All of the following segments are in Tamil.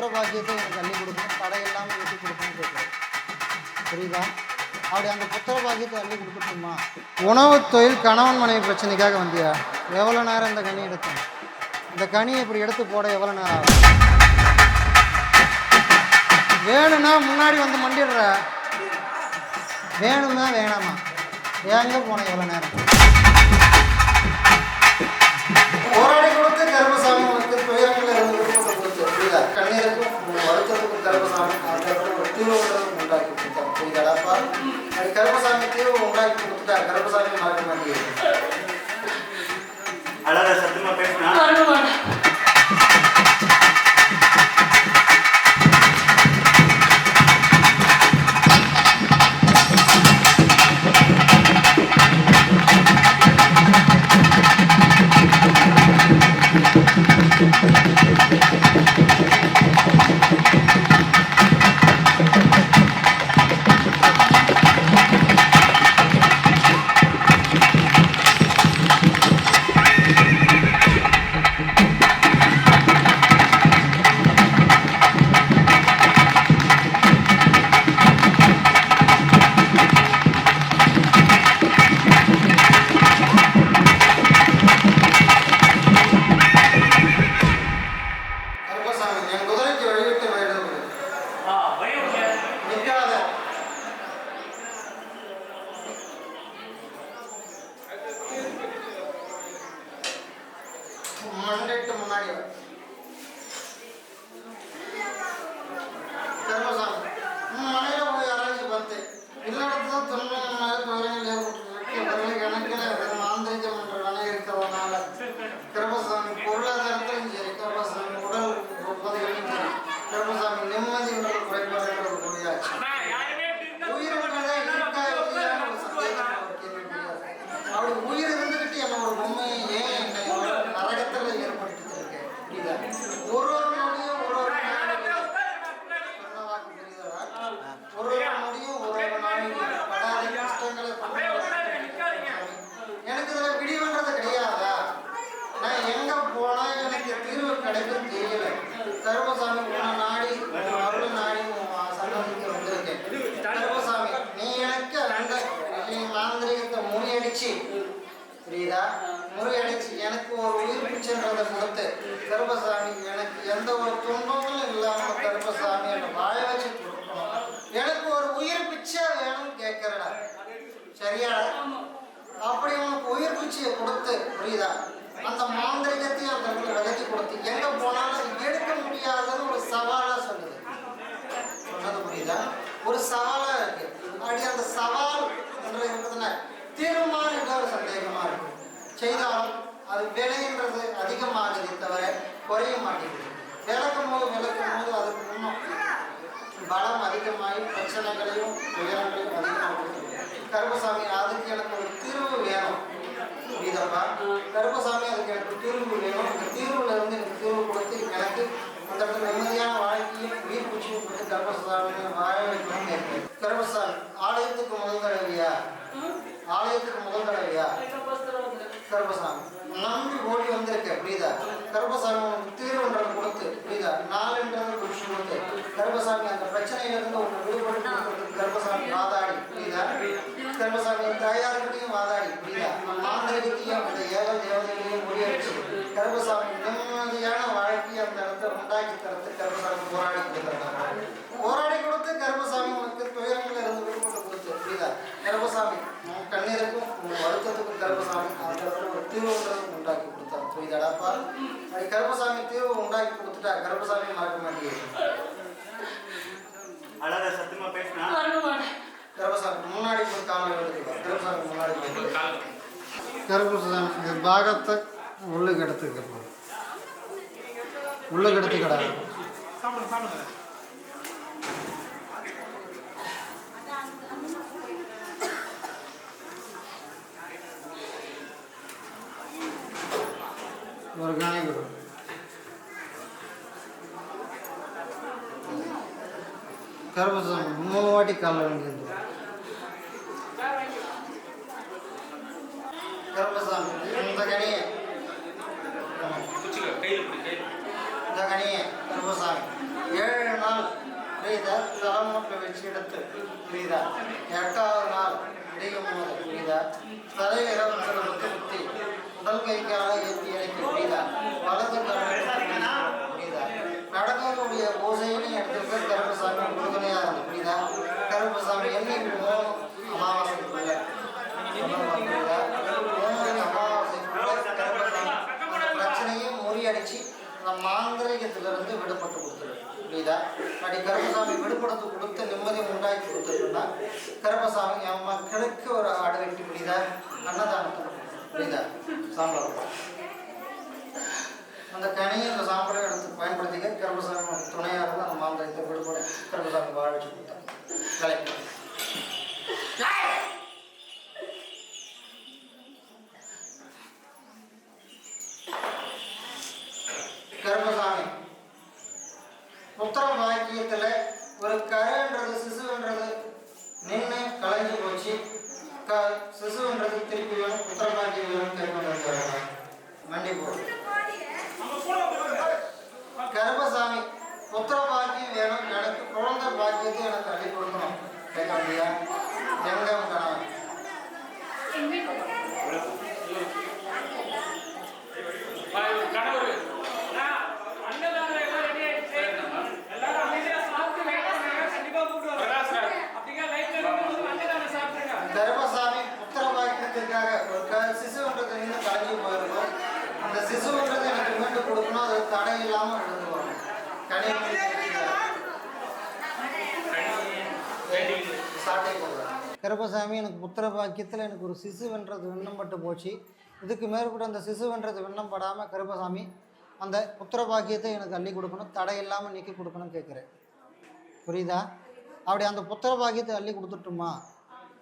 புத்திர பாக்கியத்தை எனக்கு அள்ளி கொடுக்கணும். தடை இல்லாமல் வெட்டி கொடுக்கணும்னு கேட்குறேன் புரியுதா? அப்படி அந்த புத்திர பாக்கியத்தை அள்ளி கொடுக்கட்டுமா? உணவு தொழில் கணவன் மனைவி பிரச்சனைக்காக வந்தியா? எவ்வளோ நேரம் இந்த கனி எடுத்தேன்? இந்த கனியை இப்படி எடுத்து போட எவ்வளோ நேரம் ஆகும்? வேணும்னா முன்னாடி வந்து மண்டிடுற. வேணுமா? வேணாமா எங்கே போன எவ்வளோ நேரம்? right? மாந்திரிகத்தை புரியுதா? முறியடிச்சு எனக்கு ஒரு உயிர் பிச்சைன்றதை கொடுத்து கருப்பசாமி எனக்கு எந்த ஒரு துன்பமும் இல்லாம கருப்பசாமி என்னை வாழ வச்சு கொடுக்கணும். எனக்கு ஒரு உயிர் பிச்சை வேணும்னு கேட்கறடா. சரியாடா அப்படி உனக்கு உயிர் பிச்சையை கொடுத்து புரியுதா? அந்த மாந்திரிகத்தையும் அந்த இடத்துல விலக்கி கொடுத்து எங்க போனாலும் எடுக்க முடியாதுன்னு ஒரு சவாலா சொல்லுது சொன்னது புரியுதா ஒரு சவாலா இருக்கு அப்படி அந்த சவால் என்று இருக்கிறதுல தீர்மானம் என்ற ஒரு சந்தேகமா இருக்கு செய்தாலும் அது விலைன்றது அதிகமாகுதே தவிர குறைய மாட்டேங்குது விளக்கும் போது விளக்கும் போது அதுக்கு இன்னும் பலம் அதிகமாகி பிரச்சனைகளையும் துயரங்களையும் அதிகமாக கருப்பசாமி அதுக்கு எனக்கு ஒரு தீர்வு வேணும் புரியுதாப்பா கருப்பசாமி அதுக்கு எனக்கு தீர்வு வேணும் அந்த தீர்வுல இருந்து எனக்கு தீர்வு கொடுத்து எனக்கு அந்த இடத்துல நிம்மதியான வாழ்க்கையும் உயிர் பூச்சியும் கொடுத்து கர்ப்பசாமி வாழ வைக்கணும்னு இருக்கேன் கருப்பசாமி ஆலயத்துக்கு முதல் தடவையா ஆலயத்துக்கு முதல் தடவையா கர்ப்பசாமி நம்பி ஓடி வந்திருக்க புரியுதா கர்ப்பசாமி உனக்கு தீர்வுன்றது கொடுத்து புரியுதா நாலுன்றது குறிச்சு கொடுத்து கர்ப்பசாமி அந்த பிரச்சனையிலிருந்து உன்னை விடுபட்டு கர்ப்பசாமி வாதாடி புரியுதா கர்ப்பசாமி தாயார்கிட்டையும் வாதாடி புரியுதா? மாந்திரிகத்தையும் அந்த ஏக தேவதைகளையும் முறியடிச்சு கருப்பசாமி நிம்மதியான வாழ்க்கையை அந்த இடத்துல உண்டாக்கி தரத்து கருப்பசாமி போராடி கொடுத்துருக்காங்க போராடி கொடுத்து கருப்பசாமி உனக்கு துயரங்கள் இருந்து விடுபட்டு கொடுத்து புரியுதா? கருப்பசாமி உன் கண்ணீருக்கும் உன் வருத்தத்துக்கும் கருப்பசாமி அந்த இடத்துல ஒரு தீர்வுன்றது உண்டாக்கி கொடுத்தார். புரியுதாடாப்பா அது கருப்பசாமி தீர்வு உண்டாக்கி கொடுத்துட்டா கருப்பசாமி மறக்க மாட்டேங்குது. அழகா பேசினா? முன்னாடி போய் காலை எடுத்துக்கோ. கருப்பசாமி முன்னாடி போய் கருப்பசாமி இந்த பாகத்தை உள்ளுக்கு எடுத்துக்க உள்ளுக்கு எடுத்துக்கடா ஒரு காணி கொடு. கருப்பசாமி மூணு வாட்டி காலைல வேண்டியது கருப்பசாமி இந்த கையில் பிடிச்சு. ஏழு நாள் புரியுதா தலைமுட்டை வச்சு எடுத்து புரியுதா எட்டாவது நாள் இடையும் போது புரியுதா தலையில கொடுத்துரு அப்படி கருமசாமி விடுபடுத்து கொடுத்து நிம்மதி உண்டாக்கி கொடுத்துருன்னா கருமசாமி என் மக்களுக்கு ஒரு ஆடு வெட்டி புரியுதா? அன்னதானத்தை புரியுதா? சாம்பலம் அந்த கனியை அந்த சாம்பலை எடுத்து பயன்படுத்திக்க கருமசாமி துணையாக இருந்து அந்த மாந்திரத்தை விடுபட கருமசாமி வாழ வச்சு கொடுத்தாங்க கலைக்கு கருப்பசாமி உத்தர வாக்கியத்துல ஒரு கரைன்றது சிசுன்றது நின்று கலைஞ்சு போச்சு. க சிசுன்றது திருப்பி வேணும் உத்தர வாக்கியம் வேணும் கேட்கணும் மண்டி போடு கருப்பசாமி புத்திர பாக்கியம் வேணும். எனக்கு குழந்தை பாக்கியத்தை எனக்கு அள்ளி கொடுக்கணும். கேட்க முடியா எங்க கணவன் கணவர் அன்னதானம் எல்லாம் ரெடி ஆயிடுச்சு எல்லாரும் அமைதியா சாப்பிட்டு wait பண்ணுங்க கண்டிப்பா கூப்பிடுவாங்க அப்படிங்க லைட்ல இருக்கும்போது அன்னதானம் சாப்பிடுங்க கருப்பசாமி புத்திர பாக்கியத்துக்காக ஒரு க- சிசுன்றது இன்னும் கலைஞ்சு போயிருக்கும் அந்த சிசுன்றது எனக்கு மீண்டு கொடுக்கணும் அது தடை இல்லாம எழுந்து வரும் கனி சாட்டை போடுறேன் கருப்பசாமி எனக்கு புத்திர பாக்கியத்தில் எனக்கு ஒரு சிசுவன்றது விண்ணப்பட்டு போச்சு. இதுக்கு மேற்பட்ட அந்த சிசுவன்றது விண்ணப்படாமல் கருப்பசாமி அந்த புத்திர பாக்கியத்தை எனக்கு அள்ளி கொடுக்கணும் தடை இல்லாமல் நீக்கி கொடுக்கணும்னு கேட்குறேன். புரியுதா? அப்படி அந்த புத்திர பாக்கியத்தை அள்ளி கொடுத்துட்டுமா?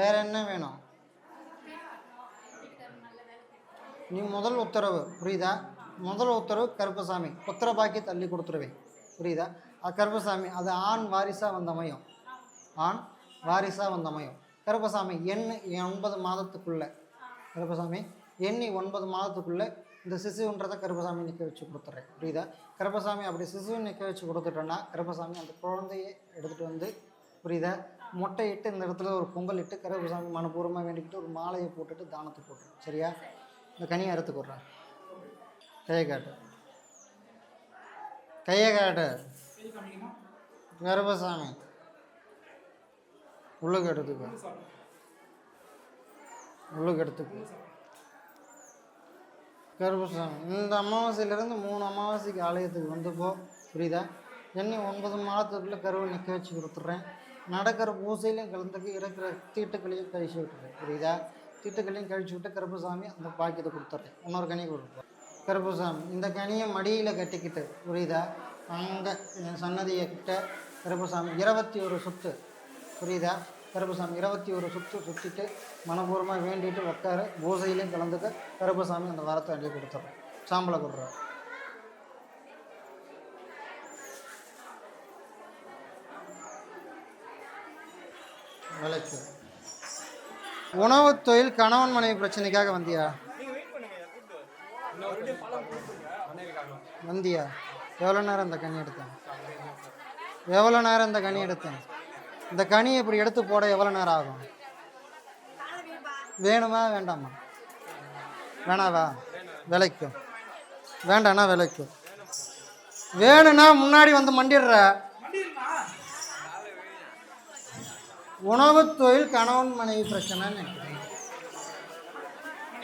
வேற என்ன வேணும்? நீ முதல் உத்தரவு புரியுதா? முதல் உத்தரவு கருப்பசாமி புத்திர பாக்கியத்தை அள்ளி கொடுத்துருவேன். புரியுதா? அது கருப்பசாமி அது ஆண் வாரிசாக வந்தமையும். ஆண் வாரிசாக வந்தமையும். கருப்பசாமி எண்ணு ஒன்பது மாதத்துக்குள்ளே. கருப்பசாமி எண்ணி ஒன்பது மாதத்துக்குள்ளே இந்த சிசுன்றதை கருப்பசாமி நிற்க வச்சு கொடுத்துட்றேன். புரியுதா? கருப்பசாமி அப்படி சிசுவை நிற்க வச்சு கொடுத்துட்டோன்னா கருப்பசாமி அந்த குழந்தையை எடுத்துகிட்டு வந்து புரியுதா? மொட்டையிட்டு இந்த இடத்துல ஒரு பொங்கல் இட்டு கருப்பசாமி மனப்பூர்வமாக வேண்டிக்கிட்டு ஒரு மாலையை போட்டுட்டு தானத்தை போட்டுரும் சரியா? இந்த கனியை அறுத்து கொடுறேன் கையை காட்டு. கையை காட்டு. கருப்பசாமி. உள்ளுக்கு எடுத்துக்கோ. உள்ளுக்கு எடுத்துக்கோ. கருப்பசாமி இந்த அமாவாசையிலேருந்து மூணு அமாவாசைக்கு ஆலயத்துக்கு வந்துப்போ புரியுதா? என்னை ஒன்பது மாதத்துக்குள்ளே கருவை நிற்க வச்சு கொடுத்துட்றேன். நடக்கிற பூசையிலையும் கலந்துக்கு இருக்கிற தீட்டுக்களையும் கழிச்சு விட்டுறேன். புரியுதா? தீட்டுக்களையும் கழிச்சு விட்டு கருப்பசாமி அந்த பாக்கியத்தை கொடுத்துட்றேன். இன்னொரு கனி கொடுப்போம். கருப்பசாமி இந்த கனியை மடியில் கட்டிக்கிட்டு புரியுதா? அங்கே என் சன்னதியை கிட்ட கருப்பசாமி இருபத்தி ஒரு சுத்து. புரியுதா? கருப்பசாமி இருபத்தி ஒரு சுற்று சுற்றிட்டு மனப்பூர்வமாக வேண்டிட்டு உட்காரு பூசையிலையும் கலந்துக்க கருப்பசாமி அந்த வரத்தை அள்ளி கொடுத்துட்றேன் சாம்பலை கொடுறேன் விலைக்கு உணவு தொழில் கணவன் மனைவி பிரச்சனைக்காக வந்தியா? வந்தியா? எவ்வளோ நேரம் இந்த கனி எடுத்தேன்? எவ்வளோ நேரம் இந்த கனி எடுத்தேன்? இந்த கனி இப்படி எடுத்து போட எவ்வளோ நேரம் ஆகும்? வேணுமா வேண்டாமா? வேணாவா? விலைக்கும். வேண்டாண்ணா விலைக்கும். வேணும்னா முன்னாடி வந்து மண்டிடுற. உணவு தொழில் கணவன் மனைவி பிரச்சனைன்னு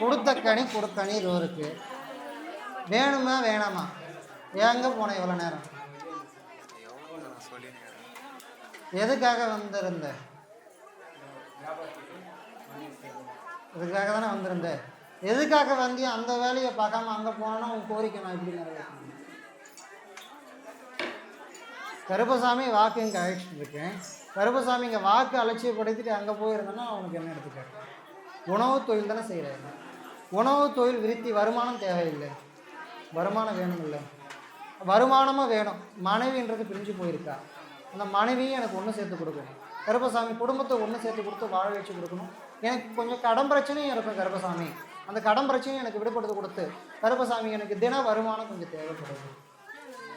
கொடுத்த கனி கொடுத்த கனி இது இருக்கு. வேணுமா வேணாமா? எங்கே போனேன் இவ்வளோ நேரம்? எதுக்காக வந்திருந்த? இதுக்காக தானே வந்திருந்த? எதுக்காக வந்து அந்த வேலையை பார்க்காம அங்கே போனோன்னா உன் கோரிக்கை நான் எப்படி நிறைவேற்றணும்? கருப்பசாமி வாக்கு இங்கே அழைச்சிட்டு இருக்கேன். கருப்பசாமி இங்கே வாக்கு அலட்சியப்படுத்திட்டு அங்கே போயிருந்தேன்னா அவனுக்கு என்ன எடுத்துக்காரு உணவு தொழில் தானே செய்கிறாரு உணவு தொழில் விருத்தி வருமானம் தேவையில்லை. வருமானம் வேணும் இல்லை வருமானமும் வேணும். மனைவின்றது பிரிஞ்சு போயிருக்கா? அந்த மனைவியும் எனக்கு ஒன்று சேர்த்து கொடுக்கணும். கருப்பசாமி குடும்பத்தை ஒன்று சேர்த்து கொடுத்து வாழ வச்சு கொடுக்கணும். எனக்கு கொஞ்சம் கடன் பிரச்சனையும் இருக்கும் கருப்பசாமி. அந்த கடன் பிரச்சனையும் எனக்கு விடுபடுத்து கொடுத்து கருப்பசாமி எனக்கு தின வருமானம் கொஞ்சம் தேவைப்படுது.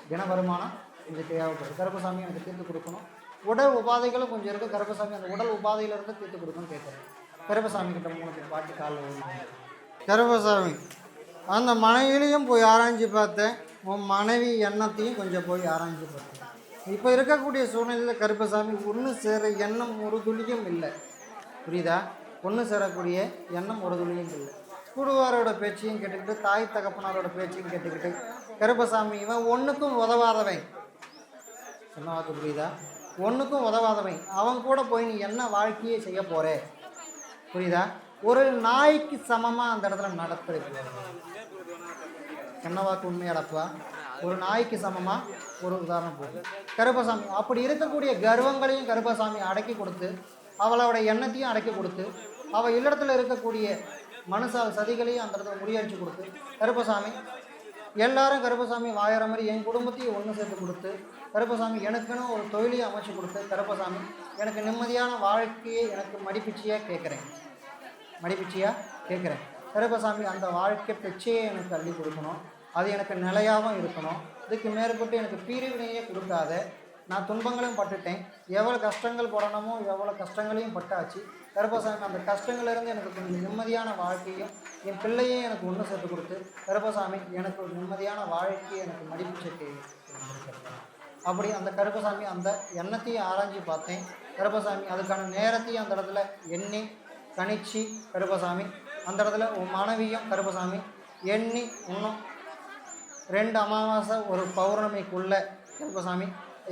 தின வருமானம் கொஞ்சம் தேவைப்படுது. கருப்பசாமி எனக்கு தீர்த்து கொடுக்கணும். உடல் உபாதைகளும் கொஞ்சம் இருக்குது கருப்பசாமி அந்த உடல் உபாதையிலிருந்து தீர்த்து கொடுக்கணும்னு கேட்குறேன். கருப்பசாமி கிட்ட மூணு பாட்டி காலில் கருப்பசாமி அந்த மனைவிலையும் போய் ஆராய்ஞ்சு பார்த்தேன். உன் மனைவி எண்ணத்தையும் கொஞ்சம் போய் ஆராய்ஞ்சு பார்த்தேன். இப்போ இருக்கக்கூடிய சூழ்நிலையில் கருப்பசாமி ஒன்று சேர எண்ணம் ஒரு துளியும் இல்லை. புரியுதா? ஒன்று சேரக்கூடிய எண்ணம் ஒரு துளியும் இல்லை. கூடுவாரோட பேச்சையும் கேட்டுக்கிட்டு தாய் தகப்பனாரோட பேச்சையும் கேட்டுக்கிட்டு கருப்பசாமி இவன் ஒன்றுக்கும் உதவாதவன். சொன்னவாக்கு புரியுதா? ஒன்றுக்கும் உதவாதவன். அவன் கூட போய் நீ என்ன வாழ்க்கையே செய்ய போற? புரியுதா? ஒரு நாய்க்கு சமமாக அந்த இடத்துல நடத்துறது என்ன வாக்கு உண்மையாடப்பா ஒரு நாய்க்கு சமமாக ஒரு உதாரணம் போகுது கருப்பசாமி அப்படி இருக்கக்கூடிய கர்வங்களையும் கருப்பசாமி அடக்கி கொடுத்து அவளோட எண்ணத்தையும் அடக்கி கொடுத்து அவள் இல்லறத்தில் இருக்கக்கூடிய மனசால் சதிகளையும் அந்த இடத்துல முறியடிச்சு கொடுத்து கருப்பசாமி எல்லாரும் கருப்பசாமி வாழற மாதிரி என் குடும்பத்தையும் ஒன்று சேர்த்து கொடுத்து கருப்பசாமி எனக்குன்னு ஒரு தொழிலையும் அமைச்சு கொடுத்து கருப்பசாமி எனக்கு நிம்மதியான வாழ்க்கையை எனக்கு மடிப்பிச்சியாக கேட்குறேன். மடிப்பிச்சியாக கேட்குறேன். கருப்பசாமி அந்த வாழ்க்கை பிச்சையை எனக்கு அள்ளி கொடுக்கணும். அது எனக்கு நிலையாகவும் இருக்கணும். இதுக்கு மேற்பட்டு எனக்கு பிரிவினையே கொடுக்காத. நான் துன்பங்களையும் பட்டுட்டேன். எவ்வளோ கஷ்டங்கள் படணுமோ எவ்வளோ கஷ்டங்களையும் பட்டாச்சு. கருப்பசாமி அந்த கஷ்டங்கள்லேருந்து எனக்கு கொஞ்சம் நிம்மதியான வாழ்க்கையும் என் பிள்ளையும் எனக்கு ஒன்று சேர்த்து கொடுத்து கருப்பசாமி எனக்கு ஒரு நிம்மதியான வாழ்க்கையை எனக்கு மடிப்பிச்சை அப்படி அந்த கருப்பசாமி அந்த எண்ணத்தையும் ஆராய்ஞ்சு பார்த்தேன். கருப்பசாமி அதுக்கான நேரத்தையும் அந்த இடத்துல எண்ணி கணிச்சு கருப்பசாமி அந்த இடத்துல உன் மனைவியும் கருப்பசாமி எண்ணி இன்னும் ரெண்டு அமாவாசை ஒரு பௌர்ணமிக்குள்ளே கருப்பசாமி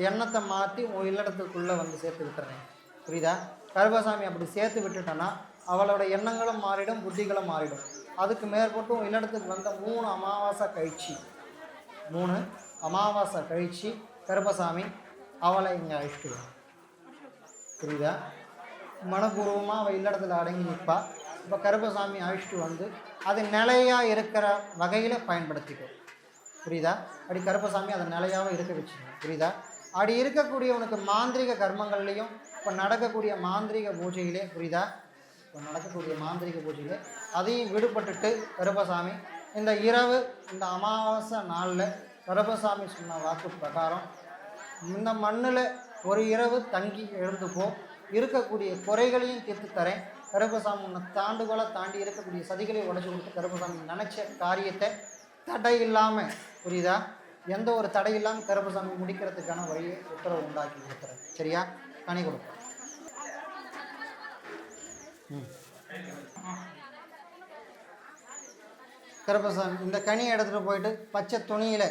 எண்ணத்தை மாற்றி உன் இல்லடத்துக்குள்ளே வந்து சேர்த்து விட்டுறேன். புரியுதா? கருப்பசாமி அப்படி சேர்த்து விட்டுட்டேன்னா அவளோட எண்ணங்களும் மாறிடும் புத்திகளும் மாறிடும். அதுக்கு மேற்பட்டு உன் இல்லடத்துக்கு வந்த மூணு அமாவாசை கழிச்சு மூணு அமாவாசை கழிச்சு கருப்பசாமி அவளை இங்கே அழிச்சிட்டு புரியுதா? மனப்பூர்வமாக அவள் இல்லடத்தில் அடங்கி நிற்பா இப்போ கருப்பசாமி அழிச்சிட்டு வந்து அது நிலையாக இருக்கிற வகையில் பயன்படுத்திக்கும் புரியுதா? அப்படி கருப்பசாமி அதை நிலையாகவும் இருக்க வச்சுக்கணும் புரியுதா? அப்படி இருக்கக்கூடிய உனக்கு மாந்திரிக கர்மங்கள்லையும் இப்போ நடக்கக்கூடிய மாந்திரிக பூஜையிலே புரியுதா? இப்போ நடக்கக்கூடிய மாந்திரிக பூஜையிலே அதையும் விடுபட்டுட்டு கருப்பசாமி இந்த இரவு இந்த அமாவாசை நாளில் கருப்பசாமி சொன்ன வாக்கு பிரகாரம் இந்த மண்ணில் ஒரு இரவு தங்கி எழுந்துப்போம் இருக்கக்கூடிய குறைகளையும் தீர்த்து தரேன். கருப்பசாமி உன்னை தாண்டுகோலை தாண்டி இருக்கக்கூடிய சதிகளை உடைச்சு கொடுத்து கருப்பசாமி நினச்ச காரியத்தை தடை இல்லாமல் புரியுதா? எந்த ஒரு தடை இல்லாமல் கருப்பசாமி முடிக்கிறதுக்கான வழியை உத்தரவு உண்டாக்கி கொடுத்துறேன். சரியா? கனி கொடுப்போம் ம். கருப்பசாமி இந்த கனியை எடுத்துகிட்டு போயிட்டு பச்சை துணியில்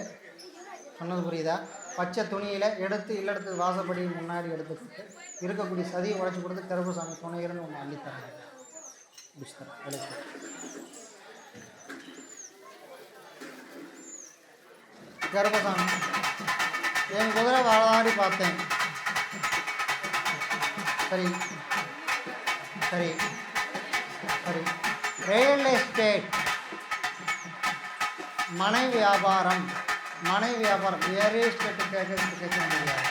சொன்னது புரியுதா? பச்சை துணியில் எடுத்து இல்லடத்து வாசப்படி முன்னாடி எடுத்துக்கிட்டு இருக்கக்கூடிய சதியை உடைச்சி கொடுத்து கருப்பசாமி துணையிருந்து ஒன்று அள்ளித்தரேன். முடிச்சுத்தரேன் எடுத்து என் குதிரை வாழாடி பார்த்தேன். சரி. சரி. சரி. ரியல் எஸ்டேட் மனை வியாபாரம் மனை வியாபாரம் ரியல் எஸ்டேட்டு கேட்க கேட்க முடியாது.